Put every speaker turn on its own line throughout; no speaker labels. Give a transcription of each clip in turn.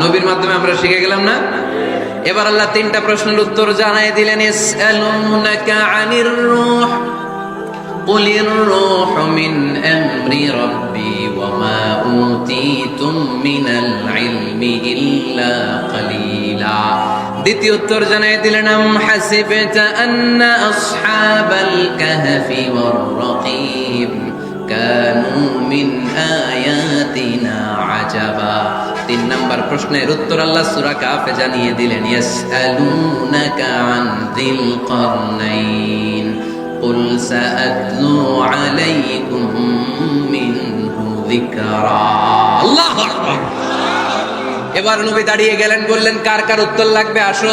নবীর মাধ্যমে আমরা শিখে গেলাম না এবার আল্লাহ তিনটা প্রশ্নের উত্তর জানাই দিলেন ইসআলুনাকা আনির রূহ قل الروح من أمر ربي وما أوتيتم من العلم إلا قليلا দ্বিতীয় উত্তর জানাই দিলেন আম হাসিবতা আন্না আসহাবাল কাহফি ওয়ার রাকিব কানু মিন আয়াতিনা আজাবা তিন নাম্বার প্রশ্নের উত্তর আল্লাহ সূরা কাফে জানিয়ে দিলেন ইয়াসআলুনাকা আন যিল কারনাইন قل سأتلو عليكم منه ذكرا الله أكبر এবার নবী দাঁড়িয়ে গেলেন বললেন কার কার উত্তর লাগবে আসো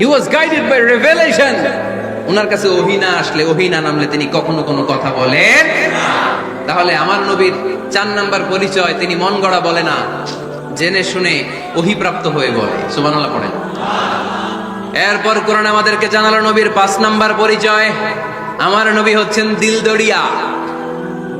হি ওয়াজ গাইডেড রেভেলেশন ওনার কাছে ওহিনা আসলে ওহিনা নামলে তিনি কখনো কোনো কথা বলেন তাহলে আমার নবীর চার নাম্বার পরিচয় তিনি মন গড়া বলে না, জেনে শুনে ওহিপ্রাপ্ত হয়ে বলে। সুবহানাল্লাহ পড়েন। এরপর কোরআন আমাদেরকে জানালো নবীর পাঁচ নাম্বার পরিচয়। আমার নবী হচ্ছেন দিলদড়িয়া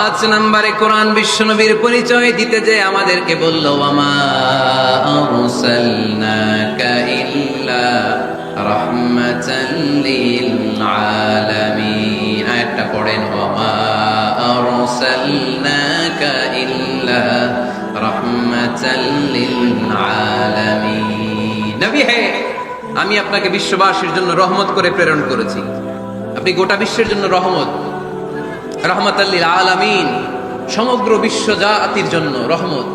পাঁচ নম্বরে কোরআন বিশ্বনবীর পরিচয় দিতে যে আমাদেরকে বলল আমা পড়েন হে, আমি আপনাকে বিশ্ববাসীর জন্য রহমত করে প্রেরণ করেছি। আপনি গোটা বিশ্বের জন্য রহমত। রহমতাল্লিল আলামিন, সমগ্র বিশ্ব জাতির জন্য রহমত।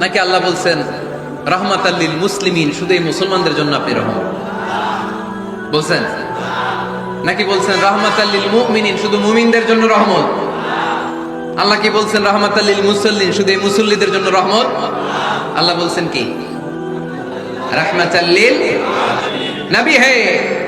নাকি আল্লাহ বলছেন রহমতাল্লিল মুসলিমিন, শুধু এই মুসলমানদের জন্য আপনি রহমত? বলছেন? নাকি বলছেন রহমতাল্লিল মুমিনিন, শুধু মুমিনদের জন্য রহমত? আল্লাহ কি বলছেন রহমতাল্লিল মুসল্লিন, শুধু এই মুসল্লিদের জন্য রহমত? আল্লাহ বলছেন কি? রহমতাল্লিল নবী, হে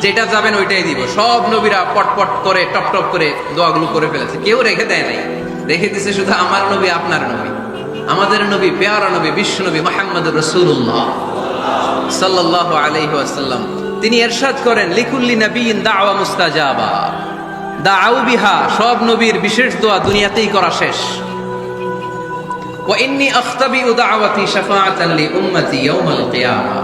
যেটা যাবেন ওইটাই দিব। সব নবীরা পটপট করে, টপ টপ করে দোয়াগুলো করে ফেলেছে। কেউ রেখে দেয় নাই। রেখে দিছে শুধু আমার নবী, আপনার নবী। আমাদের নবী, পেয়ারা নবী, বিশ্ব নবী মোহাম্মদ রসুল্লাহ সাল্লাহ আলহি আসাল্লাম তিনি এরশাদ করেন, লিকুল্লি নবীন দাওয়া মুস্তাজাবা। দাউ বিহা, সব নবীর বিশেষ দোয়া দুনিয়াতেই করা শেষ। ওয়া ইন্নি আখতাবি উদাওয়াতি শাফাআতান লি উম্মতি ইয়াউমাল কিয়ামা।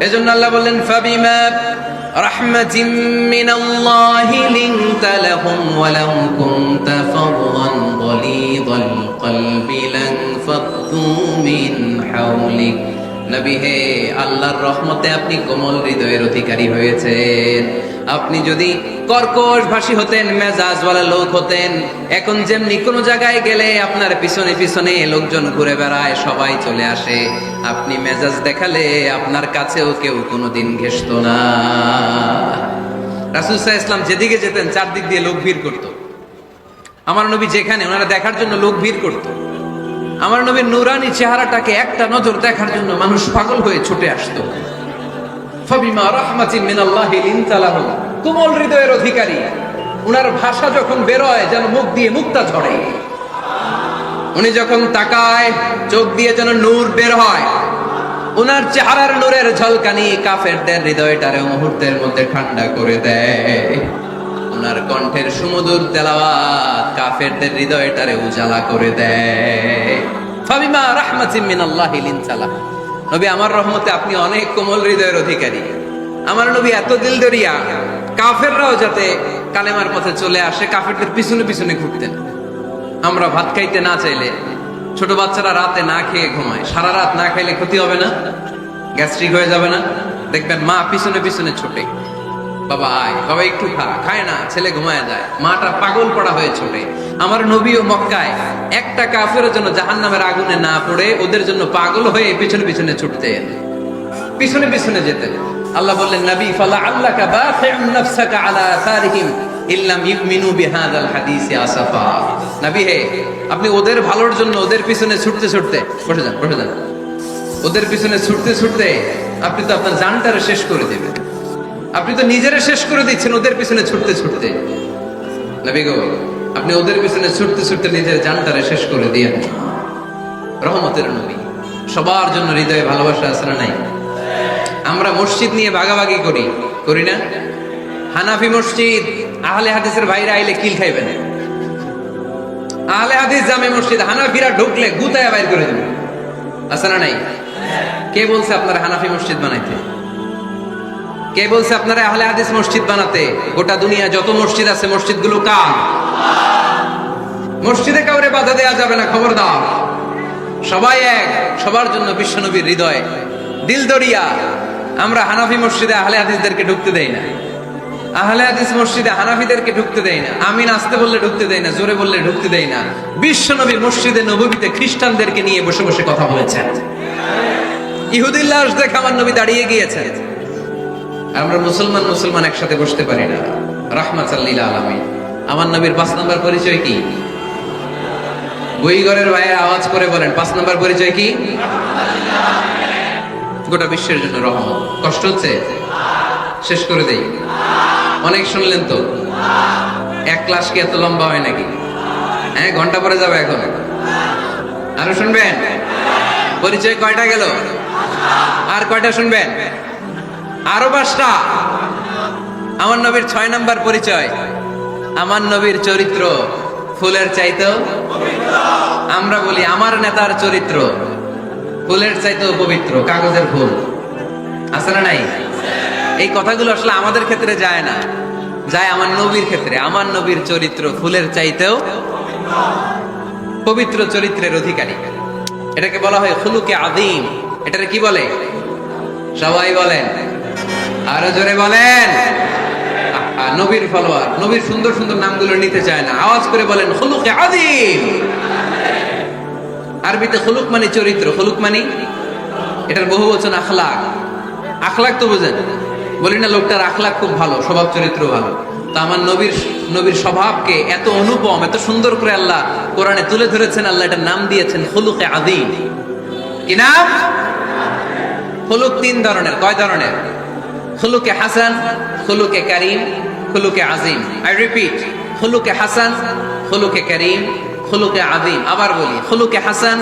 এজন্য আল্লাহ বললেন, ফাবিমা রাহমাতিম মিনাল্লাহি লিনতা লাহুম ওয়া লাম কুনতা ফাদদান গলিদাল কলবি লান ফাদদু মিন হাওলিক। নবী হে আল্লাহর রহমতে আপনি কোমল হৃদয়ের অধিকারী হয়েছে আপনি যদি কর্কশ ভাষী হতেন, মেজাজওয়ালা লোক হতেন, এখন যেমনি কোনো জায়গায় গেলে আপনার পিছনে পিছনে লোকজন ঘুরে বেড়ায়, সবাই চলে আসে। আপনি মেজাজ দেখালে আপনার কাছেও কেউ কোনোদিন ঘেসত না। রাসুল সাহা ইসলাম যেদিকে যেতেন, চারদিক দিয়ে লোক ভিড় করত। আমার নবী যেখানে, ওনারা দেখার জন্য লোক ভিড় করত। আমার নবীর নুরানি চেহারাটাকে একটা নজর দেখার জন্য মানুষ পাগল হয়ে ছুটে আসতো। ফাবিমা রাহমাতিন মিনাল্লাহি লিনতা লাহুম কোমল হৃদয়ের অধিকারী। উনার ভাষা যখন বেরোয়, যেন মুখ দিয়ে মুক্তা ঝরে। উনি যখন তাকায়, চোখ দিয়ে যেন নূর বের হয়। উনার চেহারার নূরের ঝলকানি কাফেরদের হৃদয়টারে মুহূর্তের মধ্যে ঠান্ডা করে দেয়। উনার কণ্ঠের সুমধুর তেলাওয়াত কাফেরদের হৃদয়টারে উজালা করে দেয়। ফাবিমা রাহমাতিন মিনাল্লাহি লিনতা লাহুম নবী, আমার রহমতে আপনি অনেক কোমল হৃদয়ের অধিকারী। আমার নবী এত দিল দরিয়া কাফেররাও যাতে কালেমার পথে চলে আসে, কাফেরদের পিছনে পিছনে ঘুরতেন আমরা ভাত খাইতে না চাইলে ছোট বাচ্চারা রাতে না খেয়ে ঘুমায়। সারা রাত না খাইলে ক্ষতি হবে না, গ্যাস্ট্রিক হয়ে যাবে না। দেখবেন মা পিছনে পিছনে ছোটে। বাবা, আয়, বাবা একটু খা, খায় না, ছেলে ঘুমায় যায়। মাটা পাগল পড়া হয়ে ছোটে। আমার নবী ও মক্কায় একটা কাফের জন্য জাহান নামের আগুনে না পড়ে, ওদের জন্য পাগল হয়ে পিছনে পিছনে ছুটতেন পিছনে পিছনে যেতেন আল্লাহ বললেন, নবী, ফালা আল্লাহ কা বাখিউন নাফসাকা আলা আসারিহিম ইল্লাম ইউমিনু বিহাদাল হাদিসি আসাফা। নবী হে, আপনি ওদের ভালোর জন্য ওদের পিছনে ছুটতে ছুটতে, বসে যান বসে যান। ওদের পিছনে ছুটতে ছুটতে আপনি তো আপনার জানটারে শেষ করে দেবেন। আপনি তো নিজেরা শেষ করে দিচ্ছেন ওদের পিছনে ছুটতে ছুটতে। নবী গো, আপনি ওদের পিছনে ছুটতে ছুটতে নিজের জানটারে শেষ করে দিয়েন। রহমতের নবী। সবার জন্য হৃদয়ে ভালোবাসা আছে না নাই? আমরা মসজিদ নিয়ে ভাগাভাগি করি। করি না? হানাফি মসজিদ, আহলে হাদিসের বাইরে আইলে কিল খাইবেন। আহলে হাদিস জামে মসজিদ, হানাফিরা ঢুকলে গুতায় বাইর করে দেবে। আছে না নাই? কে বলছে আপনারা হানাফি মসজিদ বানাইতে? কে বলছে আপনারা আহলে হাদিস মসজিদ বানাতে? গোটা দুনিয়া যত মসজিদ আছে, মসজিদগুলো কার? মসজিদে কাউরে বাধা দেওয়া যাবে না খবর দাও সবাই এক, সবার জন্য বিশ্বনবীর হৃদয়। দিল দরিয়া আমরা হানাফি মসজিদে আহলে হাদিসদেরকে ঢুকতে দেই না। আহলে হাদিস মসজিদে হানাফিদেরকে ঢুকতে দেই না। আমি নাচতে বললে ঢুকতে দেই না, জোরে বললে ঢুকতে দেই না। বিশ্বনবী মসজিদে নবীতে খ্রিস্টানদেরকে নিয়ে বসে বসে কথা বলেছেন। ইহুদিল্লাহ দেখে আমার নবী দাঁড়িয়ে গিয়েছেন। আমরা মুসলমান মুসলমান একসাথে বসতে পারি না। রাহমাত আলমী আমার নবীর পাঁচ নম্বর পরিচয় কি? বইঘরের ভাইয়ের আওয়াজ করে বলেন, পাঁচ নম্বর পরিচয় কি? গোটা বিশ্বের জন্য রহমত। কষ্ট হচ্ছে? শেষ করে দেই। অনেক শুনলেন তো? এক ক্লাস কি এত লম্বা হয় নাকি? হ্যাঁ ঘণ্টা পরে যাবে এখন। আরও শুনবেন? পরিচয় কয়টা গেল? আর কয়টা শুনবেন? আরও পাঁচটা। আমার নবীর ছয় নাম্বার পরিচয়। আমার নবীর চরিত্র ফুলের চাইতেও আমরা বলি আমার নেতার চরিত্র। ফুলের চাইতেও পবিত্র, কাগজের ফুল। আছে না নাই? এই কথাগুলো আসলে আমাদের ক্ষেত্রে যায় না। যায় আমার নবীর ক্ষেত্রে। আমার নবীর চরিত্র ফুলের চাইতেও পবিত্র চরিত্রের অধিকারী। এটাকে বলা হয় খুলুকে আদিম এটারে কি বলে? সবাই বলেন। আরও জোরে বলেন। নবীর ফলোয়ার। নবীর সুন্দর সুন্দর নামগুলো নিতে চায় না। আওয়াজ করে বলেন, খুলুকে আদিম আরবিতে খুলুক মানে চরিত্র, খুলুক মানে এটার বহু বচন আখলাক। আখলাক তো বুঝেন, বলি না লোকটার আখলাক খুব ভালো, স্বভাব চরিত্র ভালো। তো আমার নবীর নবীর স্বভাবকে এত অনুপম, এত সুন্দর করে আল্লাহ কোরআনে তুলে ধরেছেন, আল্লাহ এটার নাম দিয়েছেন খুলুকে আদিম কি নাম? খুলুক তিন ধরনের, কয় ধরনের? খুলুকে হাসান, খুলুকে করিম, খুলুকে আজিম আই রিপিট খুলুকে হাসান, খুলুকে করিম খুলুকে আজিম আবার বলি, খুলুকে হাসান,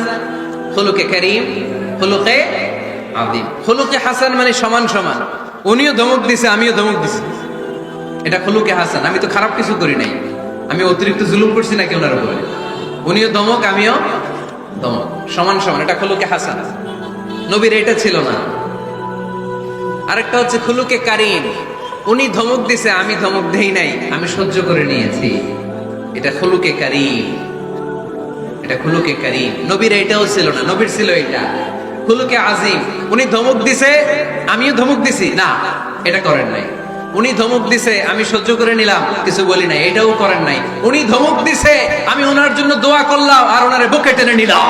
খুলুকে করিম, খুলুকে আদিম খুলুকে হাসান মানে সমান সমান। উনিও ধমক দিছে, আমিও ধমক দিছি। এটা খুলুকে হাসান, আমি তো খারাপ কিছু করি নাই। আমি অতিরিক্ত জুলুম করছি নাকি ওনার উপরে? উনিও দমক আমিও দমক সমান সমান, এটা খুলুকে হাসান। নবীর এটা ছিল না। আরেকটা হচ্ছে খুলুকে কারিম। উনি ধমক দিছে, আমি ধমক দেই নাই, আমি সহ্য করে নিয়েছি। এটা খুলুকে কারিম। এটা খুলুকে কারিম। নবীর এটাও ছিল না, নবীর ছিল এটা। খুলুকে আজিম, উনি ধমক দিছে, আমিও ধমক দিছি। না, এটা করেন নাই। উনি ধমক দিছে, আমি সহ্য করে নিলাম, কিছু বলি নাই, এটাও করেন নাই। উনি ধমক দিছে, আমি ওনার জন্য দোয়া করলাম, আর ওনারে বুকে টেনে নিলাম।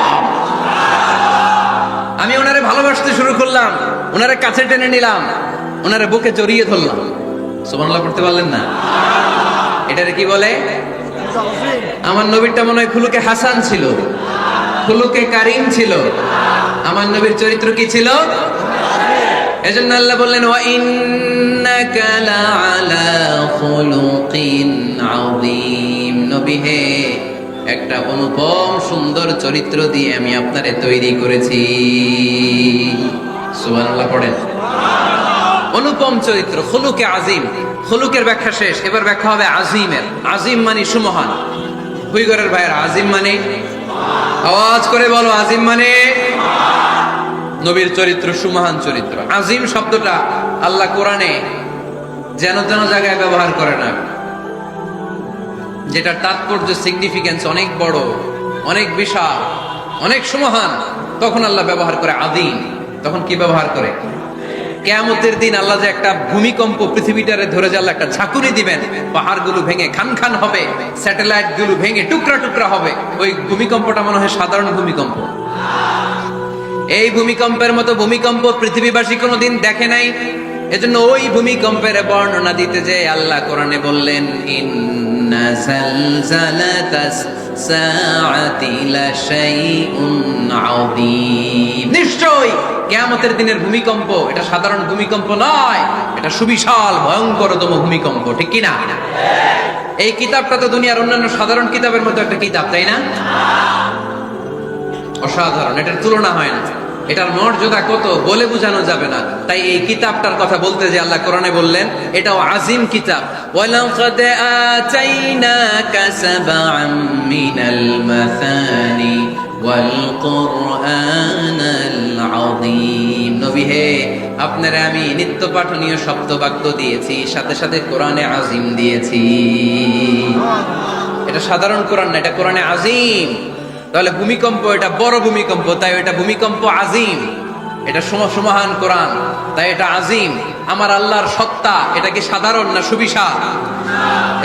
আমি ওনারে ভালোবাসতে শুরু করলাম, ওনারে কাছে টেনে নিলাম, ওনারে বুকে জড়িয়ে ধরলাম। সুবহানাল্লাহ, পড়তে পারলেন না? এটারে কি বলে? আমার নবীরটা মনে হয় খুলুকে হাসান ছিল। খুলুকে কারিম ছিল। আমার নবীর চরিত্র কি ছিল? এজন্য আল্লাহ বললেন, ওয়া ইন্নাকা লাআলা খুলুকিন আযীম। নবী হে, একটা অনুপম সুন্দর চরিত্র দিয়ে আমি আপনারে তৈরি করেছি। সুবহানাল্লাহ পড়েন। অনুপম চরিত্র, খুলুকে আজিম। খুলুকের ব্যাখ্যা শেষ, এবার ব্যাখ্যা হবে আজিমের। আজিম মানে সুমহান। হুইগরের ভাইয়ের, আজিম মানে আওয়াজ করে বলো, আজিম মানে নবীর চরিত্র, সুমহান চরিত্র। আজিম শব্দটা আল্লাহ কোরআনে যেন যেন জায়গায় ব্যবহার করে না। যেটা তাৎপর্য সিগনিফিকেন্স অনেক বড়, অনেক বিশাল, অনেক সুমহান, তখন আল্লাহ ব্যবহার করে আদিম তখন কি ব্যবহার করে? কেয়ামতের দিন আল্লাহ যে একটা ভূমিকম্প পৃথিবীটারে ধরে যে একটা ঝাঁকুনি দিবেন, পাহাড়গুলো ভেঙে খান খান হবে স্যাটেলাইটগুলো ভেঙে টুকরা টুকরা হবে, ওই ভূমিকম্পটা মনে হয় সাধারণ ভূমিকম্প। এই ভূমিকম্পের মতো ভূমিকম্প পৃথিবীবাসী কোনোদিন দেখে নাই। এজন্য ওই ভূমিকম্পের বর্ণনা দিতে যে আল্লাহ কোরআনে বললেন, ইন্না জালজালাতাস সাআতি লাশাইউন কিয়ামতের দিনের ভূমিকম্প, এটা সাধারণ ভূমিকম্প নয়, এটা সুবিশাল, ভয়ঙ্করতম ভূমিকম্প, ঠিক কি না এই কিতাবটা তো দুনিয়ার অন্যান্য সাধারণ কিতাবের মতো একটা কিতাব, তাই না? অসাধারণ, এটার তুলনা হয় না। এটার মর্যাদা কত, বলে বোঝানো যাবে না। তাই এই কিতাবটার কথা বলতে যে আল্লাহ কোরআনে বললেন, এটাও আজিম কিতাব। ওয়ালাকাদ আতাইনাকা নবী হে, আপনারা আমি নিত্য পাঠনীয় শব্দ বাক্য দিয়েছি, সাথে সাথে কোরআনে আজিম দিয়েছি। এটা সাধারণ কোরআন না, এটা কোরআনে আজিম। তাহলে ভূমিকম্প, এটা বড় ভূমিকম্প, তাই এটা ভূমিকম্প আজিম। এটা সম সমাহান কোরআন, তাই এটা আজিম। আমার আল্লাহর সত্তা, এটা কি সাধারণ না সুবিশাল?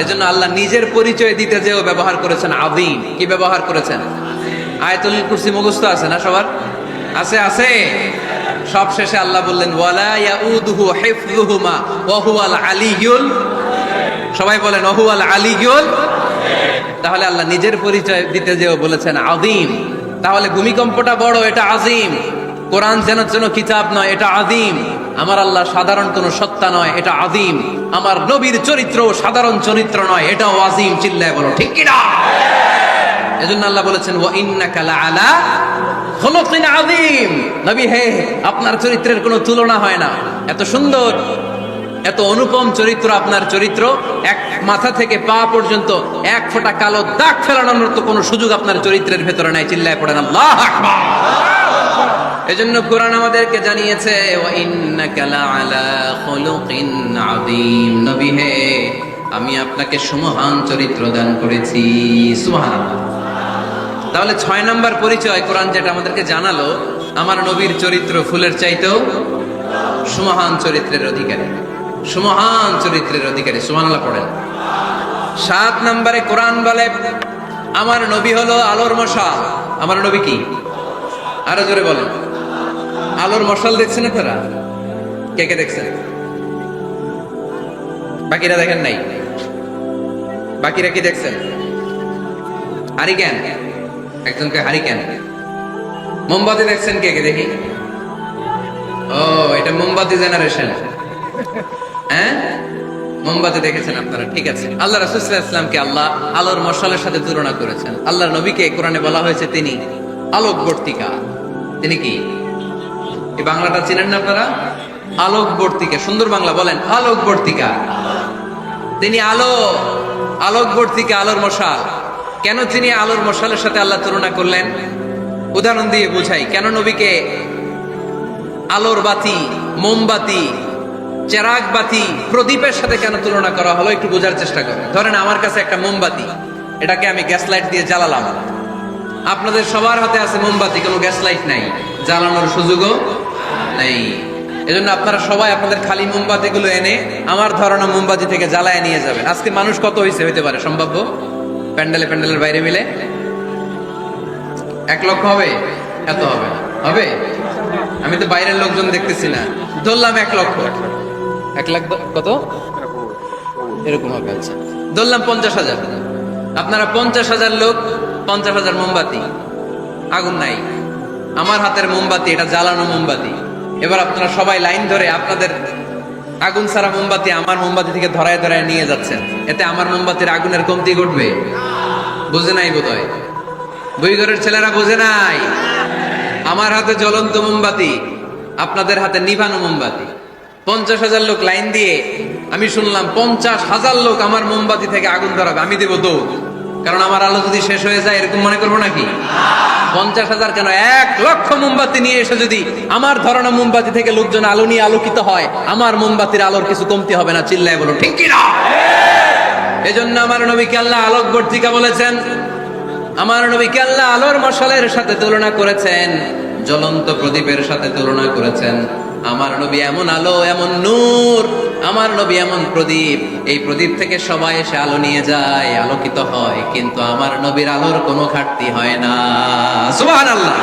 এজন্য আল্লাহ নিজের পরিচয় দিতে যেও ব্যবহার করেছেন আদিম কি ব্যবহার করেছেন? আয়তুল কুরসি মুখস্থ আছে না সবার? আছে আছে। সব শেষে আল্লাহ বললেন সবাই বলেন, ওয়া হুয়াল আলিয়ুল তাহলে আল্লাহ নিজের পরিচয় দিতে যেও বলেছেন আদিম তাহলে ভূমিকম্পটা বড়, এটা আজিম কোরআন যেন যেন কিতাব নয়, এটা আদিম আমার আল্লাহ সাধারণ কোনো সত্তা নয়, এটা আদিম আমার নবীর চরিত্র সাধারণ চরিত্র নয়, এটাও আজিম চিল্লায় বলো, ঠিক কিনা? এজন্য আল্লাহ বলেছেন, ওয়া কালা লাআলা নবী, হে, আপনার চরিত্রের কোনো তুলনা হয় না। এত সুন্দর, এত অনুপম চরিত্র আপনার চরিত্র, এক মাথা থেকে পা পর্যন্ত এক ফোঁটা কালো দাগ ফেলানোর তো কোনো সুযোগ আপনার চরিত্রের ভেতরে নাই। চিল্লায় পড়েন আকবার। এজন্য কোরআন আমাদেরকে জানিয়েছে হে, আমি আপনাকে সুমহান চরিত্র দান করেছি। সুবহানাল্লাহ। তাহলে ছয় নম্বর পরিচয় কোরআন যেটা আমাদেরকে জানালো, আমার নবীর চরিত্র ফুলের চাইতেও সুমহান চরিত্রের অধিকারী। সুমহান চরিত্রের অধিকারী সুমানাল্লাহ পড়েন। সাত নম্বরে কোরআন বলে, আমার নবী হলো আলোর মশাল। আমার নবী কি? আরও জোরে বলেন। আলোর মশাল দেখছেন তারা কে কে দেখছেন? বাকিরা দেখেন নাই? বাকিরা কি দেখছেন? হারিকেন একজনকে হারিকেন মোমবাতি দেখছেন কে কে? দেখি। ও, এটা মোমবাতি জেনারেশন হ্যাঁ? মোমবাতি দেখেছেন আপনারা, ঠিক আছে। আল্লাহ রাসুলামকে আল্লাহ আলোর মশালের সাথে তুলনা করেছেন। আল্লাহ নবীকে কোরআনে বলা হয়েছে তিনি আলোকবর্তিকা। তিনি কি? এই বাংলাটা চিনেন না আপনারা? আলোকবর্তিকা, সুন্দর বাংলা, বলেন আলোক আলোকবর্তিকা। তিনি আলো, আলোকবর্তীকে, আলোর মশাল। কেন তিনি আলোর মশালের সাথে আল্লাহ তুলনা করলেন? উদাহরণ দিয়ে বুঝাই, কেন নবীকে আলোর বাতি, মোমবাতি, চেরাগ বাতি, প্রদীপের সাথে কেন তুলনা করা হলো একটু বোঝার চেষ্টা করুন। ধরেন আমার কাছে একটা মোমবাতি, এটাকে আমি গ্যাস লাইট দিয়ে জ্বালালাম। আপনাদের সবার হাতে আছে মোমবাতি, কোনো গ্যাস লাইট নাই। জ্বালানোর সুযোগও নেই। এজন্য আপনারা সবাই আপনাদের খালি মোমবাতিগুলো এনে আমার ধরানো মোমবাতি থেকে জ্বালায় নিয়ে যাবেন। আজকে মানুষ কত হয়েছে হইতে পারে, সম্ভাব্য? প্যান্ডেলে, প্যান্ডেলের বাইরে মিলে? এক লক্ষ হবে? এত হবে। হবে? আমি তো বাইরের লোকজন দেখতেছি না। ধরলাম এক লক্ষ। এক লাখ কত? এরকম হবে আচ্ছা। ধরলাম পঞ্চাশ হাজার। আপনারা পঞ্চাশ হাজার লোক, পঞ্চাশ হাজার মোমবাতি। আগুন নাই। আমার হাতের মোমবাতি, এটা জ্বালানো মোমবাতি। এবার আপনারা সবাই লাইন ধরে আপনাদের আগুন ছাড়া মোমবাতি আমার মোমবাতি থেকে ধরায় ধরায় নিয়ে যাচ্ছেন এতে আমার মোমবাতির আগুনের কমতি ঘটবে। বুঝে নাই বোধ হয় বইঘরের ছেলেরা বোঝে নাই? আমার হাতে জ্বলন্ত মোমবাতি, আপনাদের হাতে নিভানো মোমবাতি। পঞ্চাশ হাজার লোক লাইন দিয়ে আমি শুনলাম, পঞ্চাশ হাজার লোক আমার মোমবাতি থেকে আগুন ধরাবে। আমি দেবো দৌড়। কারণ আমার আলো যদি শেষ হয়ে যায়, এরকম মনে করব নাকি? পঞ্চাশ হাজার কেন? এক লক্ষ মোমবাতি নিয়ে এসে যদি আমার ধরনের মোমবাতি থেকে লোকজন আলো নিয়ে আলোকিত হয়, আমার মোমবাতির আলোর কিছু কমতি হবে না, চিল্লায় বলো ঠিক কিনা? এজন্য আমার নবীকে আল্লাহ আলোক বর্তিকা বলেছেন, আমার নবীকে আল্লাহ আলোর মশালের সাথে তুলনা করেছেন, জ্বলন্ত প্রদীপের সাথে তুলনা করেছেন। আমার নবী এমন আলো, এমন নূর আমার নবী এমন প্রদীপ, এই প্রদীপ থেকে সবাই এসে আলো নিয়ে যায়, আলোকিত হয়, কিন্তু আমার নবীর আলোর কোনো ঘাটতি হয় না। সুবহানাল্লাহ।